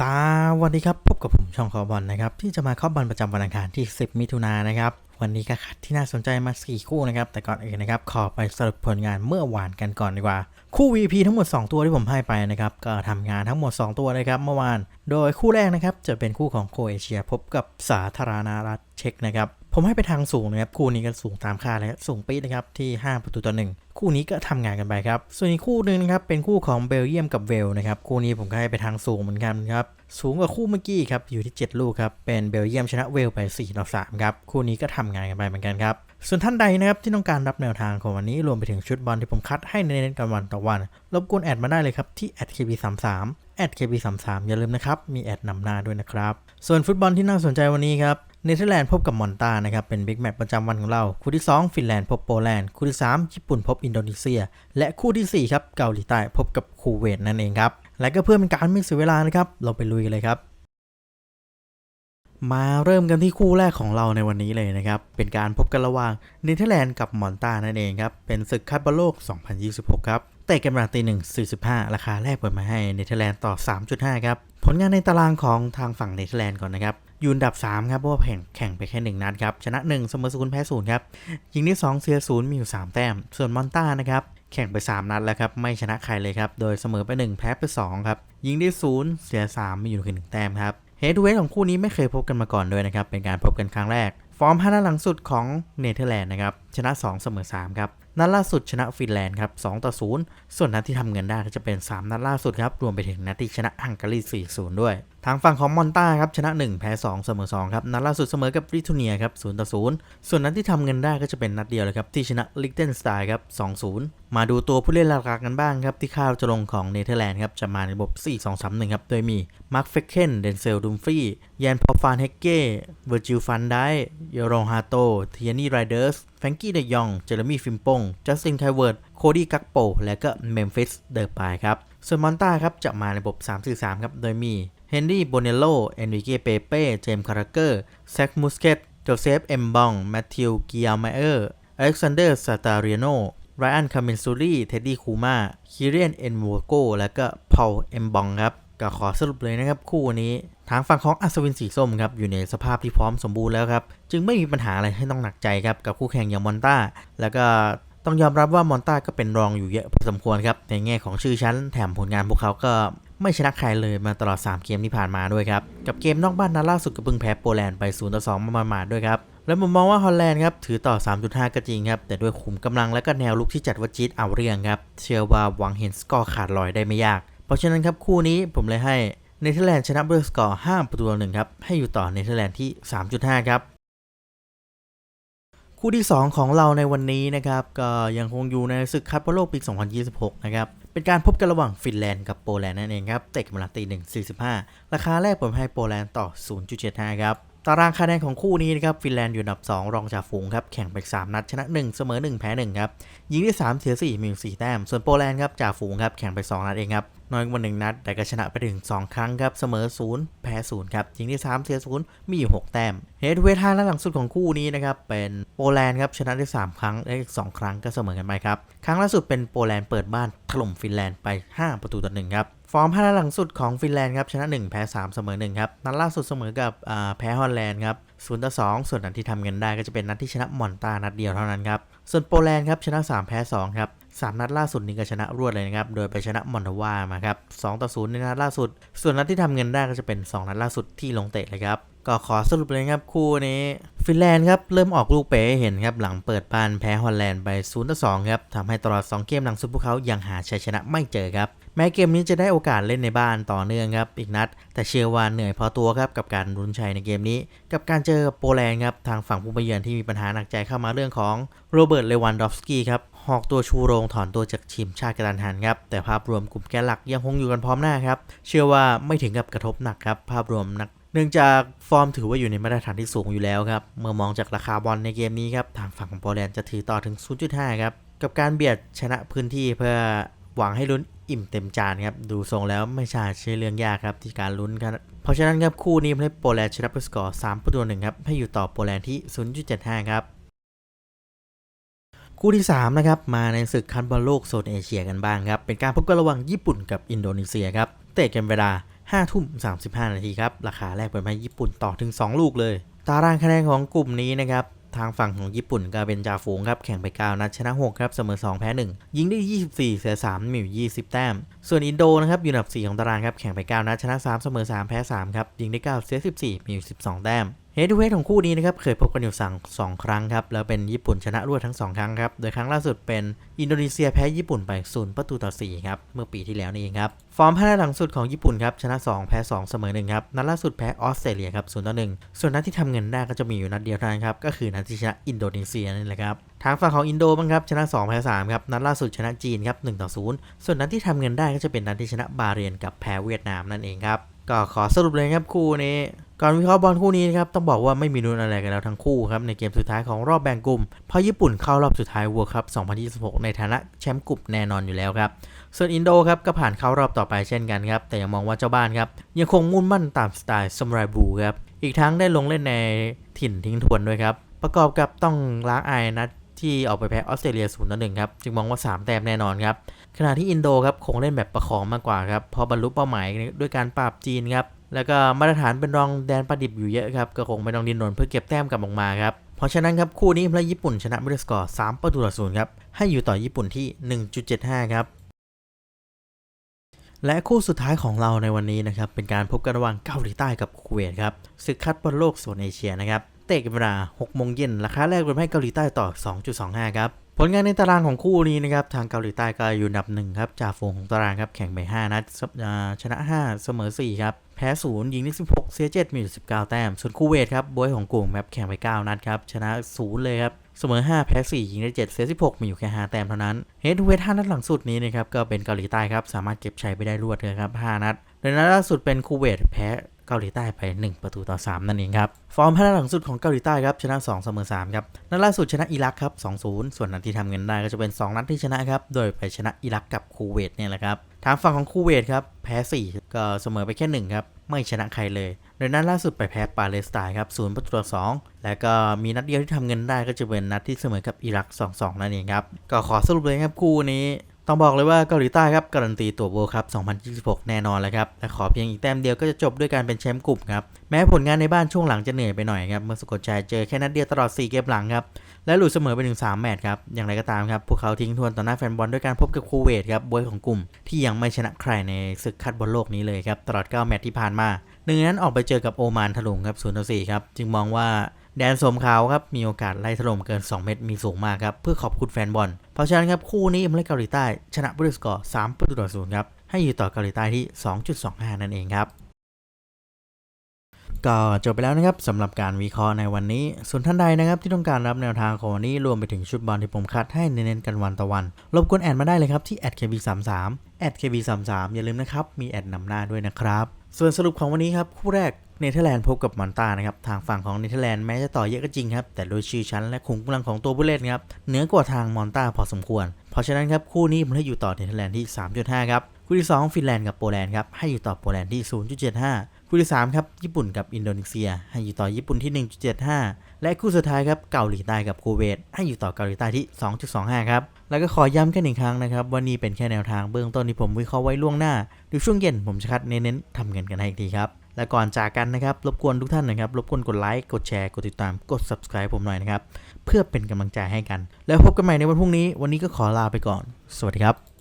สวัสดีครับพบกับผมช่องคอบอลนะครับที่จะมาคอบบอลประจำวันอังคารที่ 10 มิถุนายนนะครับวันนี้ก็คัดที่น่าสนใจมาสี่คู่นะครับแต่ก่อนอื่นนะครับขอไปสรุปผลงานเมื่อวานกันก่อนดีกว่า คู่ VP ทั้งหมด 2 ตัวที่ผมให้ไปนะครับก็ทำงานทั้งหมด 2 ตัวนะครับเมื่อวาน โดยคู่แรกนะครับจะเป็นคู่ของโครเอเชียพบกับสาธารณรัฐเช็กนะครับ ผมให้ไปทางสูงนะครับคู่นี้ก็สูงตามค่าเลยสูงปี๊ดนะครับที่ 5 ประตูต่อหนึ่งคู่นี้ก็ทำงานกันไปครับ ส่วนอีกคู่หนึ่งนะครับเป็นคู่ของเบลเยียมกับเวลนะครับคู่นี้ผมก็ให้ไปทางสูงเหมือนกันครับสูงกว่าคู่เมื่อกี้ครับอยู่ที่ 7 ลูกครับเป็นเบลเยียมชนะเวลไป4ต่อ3ครับคู่นี้ก็ทำงานกันไปเหมือนกันครับส่วนท่านใดนะครับที่ต้องการรับแนวทางของวันนี้รวมไปถึงชุดบอลที่ผมคัดให้ในเน้นกันวันต่อวันรบกวนแอดมาได้เลยครับที่ @kb33 @kb33 อย่าลืมนะครับ มีแอดนำหน้าด้วยนะครับ ส่วนฟุตบอลที่น่าสนใจวันนี้ครับ เนเธอร์แลนด์พบกับมอนตานะครับ เป็นบิ๊กแมตช์ประจำวันของเรา คู่ที่ 2 ฟินแลนด์พบโปแลนด์ คู่ที่ 3 ญี่ปุ่นพบอินโดนีเซีย และคู่ทีสี่ 4 ครับ เกาหลีใต้พบกับคูเวตนั่นเองครับ และก็เพื่อเป็นการไม่เสียเวลานะครับ เราไปลุยกันเลยครับมาเริ่มกันที่คู่แรกของเราในวันนี้เลยนะครับ เป็นการพบกันระหว่างเนเธอร์แลนด์กับมอนตานั่นเองครับ เป็นศึกคัดบอลโลก 2026 ครับ เตะกันเวลาตีหนึ่ง45 ราคาแรกเปิดมาให้เนเธอร์แลนด์ต่อ 3.5 ครับ ผลงานในตารางของทางฝั่งเนเธอร์แลนด์ก่อนนะครับ อยูอันดับ 3 ครับเพราะว่าแข่งแข่งไปแค่ 1 นัดครับ ชนะ 1 เสมอศูนย์แพ้ศูนย์ครับ ยิงที่ 2 เสียศูนย์มีอยู่ 3 แต้ม ส่วนมอนต้านะครับ แข่งไป 3 นัดแล้วครับ ไม่ชนะใครเลยครับ โดยเสมอไป 1 แพ้ไป 2 ครับ ยิงที่ 0 เสีย 3 มีอยู่เพียงหนึ่งแต้มครับเฮด o ูเวของคู่นี้ไม่เคยพบกันมาก่อนด้วยนะครับ เป็นการพบกันครั้งแรก ฟอร์ม5นัดหลังสุดของเนเธอร์แลนด์นะครับ ชนะ 2 เสมอ 3 ครับ นัดล่าสุดชนะฟินแลนด์ครับ2ต่อ 0 ส่วนนัดที่ทำเงินได้ก็จะเป็น 3 นัดล่าสุดครับ รวมไปถึงนัดที่ชนะฮังการี4-0 ด้วย ทางฝั่งของมอนต้าครับชนะ 1 แพ้ 2 เสมอ2ครับนัดล่าสุดเสมอกับลิทัวเนียครับ0ต่อ0ส่วนนัดที่ทำเงินได้ก็จะเป็นนัดเดียวเลยครับที่ชนะลิกเทนสไตน์ครับ2-0 มาดูตัวผู้เล่นหลักๆกันบ้างครับที่คาดจะลงของเนเธอร์แลนด์ครับจะมาในระบบ 4-2-3-1ครับโดยมีมาร์คเฟคเคนเดนเซลดุมฟรีแยนพอฟานเฮกเก้เวอร์จิลฟันไดเยโรฮาโตเทียนี่ไรเดอร์สแฟงกี้เดยอง เจอร์มี่ฟิมปงจัสตินไคเวิร์ดโคดี้กักโปและก็เมมฟิสเดอร์ปายครับส่วนมอนต้าครับจะมาในระบบ 3-4-3 ครับ โดยมี เฮนรี่โบเนโล เอนริเกเปเป้ เจมส์คาราเกอร์ แซคมูสเกตโจเซฟ เอ็มบอง แมทธิว กิอามาเออร์ อเล็กซานเดอร์ ซาตาเรียโนไรอัน คาเมนซูรีเท็ดดี้ คูมาคิเรียน เอ็นวโก และก็พอล เอ็มบองครับ ก็ขอสรุปเลยนะครับคู่นี้ ทางฝั่งของอัศวินสีส้มครับ อยู่ในสภาพที่พร้อมสมบูรณ์แล้วครับ จึงไม่มีปัญหาอะไรให้ต้องหนักใจครับ กับคู่แข่งอย่างมอนต้า แล้วก็ต้องยอมรับว่ามอนต้าก็เป็นรองอยู่เยอะพอสมควรครับ ในแง่ของชื่อชั้น แถมผลงานพวกเขาก็ ไม่ชนะใครเลยมาตลอด 3 เกมที่ผ่านมาด้วยครับ กับเกมนอกบ้านนัดล่าสุดก็เพิ่งแพ้โปแลนด์ไป0ต่อ2มาหมาดๆด้วยครับ และผมมองว่าฮอลแลนด์ครับถือต่อ 3.5 ก็จริงครับ แต่ด้วยขุมกำลังและก็แนวลุกที่จัดว่าจี๊ดเอาเรื่องครับ เชื่อว่าหวังเห็นสกอร์ขาดลอยได้ไม่ยาก เพราะฉะนั้นครับคู่นี้ผมเลยให้เนเธอร์แลนด์ชนะด้วยสกอร์5ประตูหนึ่งครับให้อยู่ต่อเนเธอร์แลนด์ที่ 3.5 ครับคู่ที่ 2 ของเราในวันนี้นะครับ ก็ยังคงอยู่ในศึกคัดบอลโลกปี 2026 นะครับ เป็นการพบกันระหว่างฟินแลนด์กับโปแลนด์นั่นเองครับ เตะกันเวลาตีหนึ่งสี่สิบห้าราคาแรกผมให้โปแลนด์ต่อ 0.75 ครับ ตารางคะแนนของคู่นี้นะครับฟินแลนด์อยู่อันดับ 2 รองจากฝูงครับ แข่งไป3นัดชนะ 1 เสมอ 1 แพ้1ครับยิงได้3เสีย4มี4แต้ม ส่วนโปแลนด์ครับจ่าฝูงครับแข่งไป 2 นัดเองครับ น้อยกว่า1นัด แต่ก็ชนะไปถึง 2 ครั้งครับ เสมอ 0 แพ้ 0 ครับยิงได้3เสีย 0 มีอยู่ 6 แต้มเฮดเวท้านัดหลังสุดของคู่นี้นะครับ เป็นโปแลนด์ครับ ชนะได้3ครั้งได้อีก2ครั้งก็เสมอกันไปครับ ครั้งล่าสุดเป็นโปแลนด์เปิดบ้านถล่มฟินแลนด์ไป 5 ประตูต่อ1ครับฟอร์ม5นัดหลังสุดของฟินแลนด์ครับชนะ 1 แพ้ 3 เสมอ 1 ครับ นัดล่าสุดเสมอกับแพ้ฮอลแลนด์ครับ0ต่อ2ส่วนนัดที่ทำเงินได้ก็จะเป็นนัดที่ชนะมอนตานัดเดียวเท่านั้นครับส่วนโปแลนด์ครับชนะ 3 แพ้2ครับ 3 นัดล่าสุดนี้ก็ชนะรวดเลยนะครับ โดยไปชนะมอนทวามาครับ2ต่อ0ในนัดล่าสุด ส่วนนัดที่ทำเงินได้ก็จะเป็น 2 นัดล่าสุดที่ลงเตะเลยครับ ก็ขอสรุปเลยครับคู่นี้ ฟินแลนด์ครับ เริ่มออกลูกเป๋เห็นครับ หลังเปิดบ้านแพ้ฮอลแลนด์ไป0ต่อ2ครับทำให้ตลอด 2 เกมหลังสุดพวกเขายังหาชัยชนะไม่เจอครับแม้เกมนี้จะได้โอกาสเล่นในบ้านต่อเนื่องครับอีกนัด แต่เชื่อว่าเหนื่อยพอตัวครับกับการรุนชัยในเกมนี้ กับการเจอกับโปแลนด์ครับทางฝั่งผู้มาเยือนที่มีปัญหาหนักใจเข้ามาเรื่องของโรเบิร์ตเลวันดอฟสกี้ครับ หอกตัวชูโรงถอนตัวจากทีมชาติกระดานหันครับ แต่ภาพรวมกลุ่มแกนหลักยังคงอยู่กันพร้อมหน้าครับ เชื่อว่าไม่ถึงกับกระทบหนักครับ ภาพรวมนักเนื่องจากฟอร์มถือว่าอยู่ในมาตรฐานที่สูงอยู่แล้วครับ เมื่อมองจากราคาบอลในเกมนี้ครับ ทางฝั่งของโปแลนด์จะถือต่อถึง 0.5 ครับ กับการเบียดชนะพื้นที่เพื่อหวังให้ลุ้นอิ่มเต็มจานครับ ดูทรงแล้วไม่ใช่ใช่เรื่องยากครับที่การลุ้นครับ เพราะฉะนั้นครับคู่นี้ให้โปแลนด์ชนะด้วยสกอร์3ประตูหนึ่งครับให้อยู่ต่อโปแลนด์ที่ 0.75 ครับ คู่ที่3นะครับมาในศึกคัดบอลโลกโซนเอเชียกันบ้างครับ เป็นการพบกันระหว่างญี่ปุ่นกับอินโดนีเซียครับเตะกันเวลา5ทุ่ม35 นาทีครับ ราคาแรกเปิดมาญี่ปุ่นต่อถึง 2 ลูกเลย ตารางคะแนนของกลุ่มนี้นะครับทางฝั่งของญี่ปุ่นก็เป็นจ่าฝูงครับ แข่งไป 9 นัดชนะ 6 ครับ เสมอ 2 แพ้ 1 ยิงได้ 24 เสีย 3 มีอยู่ 20 แต้ม ส่วนอินโดนะครับอยู่อันดับ 4 ของตารางครับ แข่งไป 9 นัดชนะ 3 เสมอ 3 แพ้ 3 ครับ ยิงได้ 9 เสีย 14 มีอยู่ 12 แต้ม เฮดทูเฮดของคู่นี้นะครับเคยพบกันอยู่สั่งสองครั้งครับแล้วเป็นญี่ปุ่นชนะรวดทั้ง2ครั้งครับโดยครั้งล่าสุดเป็นอินโดนีเซียแพ้ญี่ปุ่นไป0ประตูต่อ4ครับเมื่อปีที่แล้วนี่เองครับฟอร์มห้านัดหลังสุดของญี่ปุ่นครับชนะ 2 แพ้ 2 เสมอ1ครับนัดล่าสุดแพ้ออสเตรเลียครับ0ต่อ1ส่วนนัดที่ทำเงินได้ก็จะมีอยู่นัดเดียวเท่านั้นครับก็คือนัดที่ชนะอินโดนีเซียนี่แหละครับทางฝั่งของอินโดบ้างครับชนะ 2 แพ้3ครับนัดล่าสุดชนะจีนครับ1ต่อ0ส่วนนัดที่ทำเงินได้ก็จะเป็นนัดที่ชนะบาห์เรนกับแพ้เวียดนามนั่นเองครับก็ขอสรุปเลยครับคู่นี้ ก่อนวิเคราะห์บอลคู่นี้นะครับต้องบอกว่าไม่มีลุ้นอะไรกันแล้วทั้งคู่ครับในเกมสุดท้ายของรอบแบ่งกลุ่ม เพราะญี่ปุ่นเข้ารอบสุดท้าย World Cup 2026 ในฐานะแชมป์กลุ่มแน่นอนอยู่แล้วครับ ส่วนอินโดครับก็ผ่านเข้ารอบต่อไปเช่นกันครับ แต่ยังมองว่าเจ้าบ้านครับ ยังคงมุ่งมั่นตามสไตล์ซ a มไรบูครับ อีกทั้งได้ลงเล่นในถิ่นทิ้งทวนด้วยครับ ประกอบกับต้องล้างอายนัดที่ออกไปแพ้ออสเตรเลีย0ต่อ1ครับ จึงมองว่า 3 แต้มแน่นอนครับ ขณะที่อินโดครับคงเล่นแบบประคองมากกว่าครับ พอบรรลุเป้าหมายด้วยการปราบจีนครับ แล้วก็มาตรฐานเป็นรองแดนประดิบอยู่เยอะครับ ก็คงไม่ต้องดิ้นรนเพื่อเก็บแต้มกลับออกมาครับ เพราะฉะนั้นครับ คู่นี้พระญี่ปุ่นชนะด้วยสกอร์3ประตูต่อศูนย์ครับ ให้อยู่ต่อญี่ปุ่นที่ 1.75 ครับ และคู่สุดท้ายของเราในวันนี้นะครับ เป็นการพบกันระหว่างเกาหลีใต้กับคูเวตครับศึกคัดบอลโลกโซนเอเชียนะครับเตะเวลา6โมงเย็นราคาแรกเป็นให้เกาหลีใต้ต่อ 2.25 ครับผลงานในตารางของคู่นี้นะครับทางเกาหลีใต้ก็อยู่อันดับหนึ่งครับจ่าฝูงของตารางครับแข่งไป 5 นัดชนะ 5 เสมอ 4 ครับ แพ้0ยิงได้16 เสีย 7 มีอยู่19 แต้ม ส่วนคูเวตครับบวยของกลุ่มครับแข่งไป 9 นัดครับ ชนะ 0 เลยครับ เสมอ 5 แพ้ 4 ยิงได้ 7 เสีย 16 มีอยู่แค่ 5 แต้มเท่านั้น เฮดทูเฮด5นัดหลังสุดนี้นะครับก็เป็นเกาหลีใต้ครับ สามารถเก็บชัยไปได้รวดเลยครับ 5 นัดโดยนัดล่าสุดเป็นคูเวตแพ้เกาหลีใต้ไป 1 ประตูต่อ 3 นั่นเองครับ ฟอร์ม5นัดหลังสุดของเกาหลีใต้ครับชนะ 2 เสมอ 3 ครับ นัดล่าสุดชนะอิรักครับ 2-0 ส่วนนัดที่ทำเงินได้ก็จะเป็น 2 นัดที่ชนะครับ โดยไปชนะอิรักกับคูเวตเนี่ยแหละครับทางฝั่งของคูเวตครับแพ้ 4 ก็เสมอไปแค่ 1 ครับ ไม่ชนะใครเลย โดยนัดล่าสุดไปแพ้ปาเลสไตน์ครับ0ประตูต่อ2แล้วก็มีนัดเดียวที่ทำเงินได้ก็จะเป็นนัดที่เสมอกับอิรัก 2-2 นั่นเองครับ ก็ขอสรุปเลยครับคู่นี้ต้องบอกเลยว่าเกาหลีใต้ครับการันตีตัวโวคัพ2026 แน่นอนเลยครับแต่ขอเพียงอีกแต้มเดียวก็จะจบด้วยการเป็นแชมป์กลุ่มครับ แม้ผลงานในบ้านช่วงหลังจะเหนื่อยไปหน่อยครับ เมื่อสกอตชร์เจอแค่นัดเดียวตลอด 4 เกมหลังครับ และหลุดเสมอไปถึง3แมตช์ครับอย่างไรก็ตามครับ พวกเขาทิ้งทวนต่อหน้าแฟนบอลด้วยการพบกับคูเวตครับบวยของกลุ่มที่ยังไม่ชนะใครในศึกคัดบอลโลกนี้เลยครับตลอด 9 แมตช์ที่ผ่านมาหนึ่งนนั้นออกไปเจอกับโอมานถล่มครับ0ต่อ4ครับจึงมองว่าแดนสมขาวครับมีโอกาสไล่ถล่มเกิน 2 เม็ดมีสูงมากครับเพื่อขอบคุณแฟนบอล เพราะฉะนั้นครับคู่นี้อิมเลเกาหลีใต้ ชนะบริสกอร์3ประตูต่อศูนย์ครับให้อยู่ต่อเกาหลีใต้ที่ 2.25 นั่นเองครับ ก็จบไปแล้วนะครับสำหรับการวิเคราะห์ในวันนี้ ส่วนท่านใดนะครับที่ต้องการรับแนวทางของวันนี้รวมไปถึงชุดบอลที่ผมคัดให้เน้นๆกันวันต่อวัน รบกวนแอดมาได้เลยครับที่ @kb33 @kb33 อย่าลืมนะครับ มีแอดนำหน้าด้วยนะครับ ส่วนสรุปของวันนี้ครับคู่แรกเนเธอร์แลนด์พบกับมอนตานะครับทางฝั่งของเนเธอร์แลนด์แม้จะต่อเยอะก็จริงครับแต่โดยชื่อชั้นและขุมกำลังของตัวผู้เล่นครับเหนือกว่าทางมอนตาพอสมควร เพราะฉะนั้นครับคู่นี้ผมให้อยู่ต่อเนเธอร์แลนด์ที่ 3.5 ครับ คู่ที่ 2 ฟินแลนด์กับโปแลนด์ครับให้อยู่ต่อโปแลนด์ที่ 0.75 คู่ที่ 3 ครับญี่ปุ่นกับอินโดนีเซีย ให้อยู่ต่อญี่ปุ่นที่ 1.75 และคู่สุดท้ายครับเกาหลีใต้กับคูเวตให้อยู่ต่อเกาหลีใต้ที่ 2.25 ครับ แล้วก็ขอย้ำกันอีกครั้งนะครับว่านี่เป็นแค่แนวทางเบื้องต้นที่ผมวิเคราะห์ไว้ล่วงหน้าเดี๋ยวช่วงเย็นผมจะคัดเน้นๆทำเงินกันให้อีกทีครับและก่อนจากกันนะครับ รบกวนทุกท่านนะครับ รบกวนกดไลค์ กดแชร์ กดติดตาม กด subscribe ผมหน่อยนะครับ เพื่อเป็นกำลังใจให้กัน แล้วพบกันใหม่ในวันพรุ่งนี้ วันนี้ก็ขอลาไปก่อน สวัสดีครับ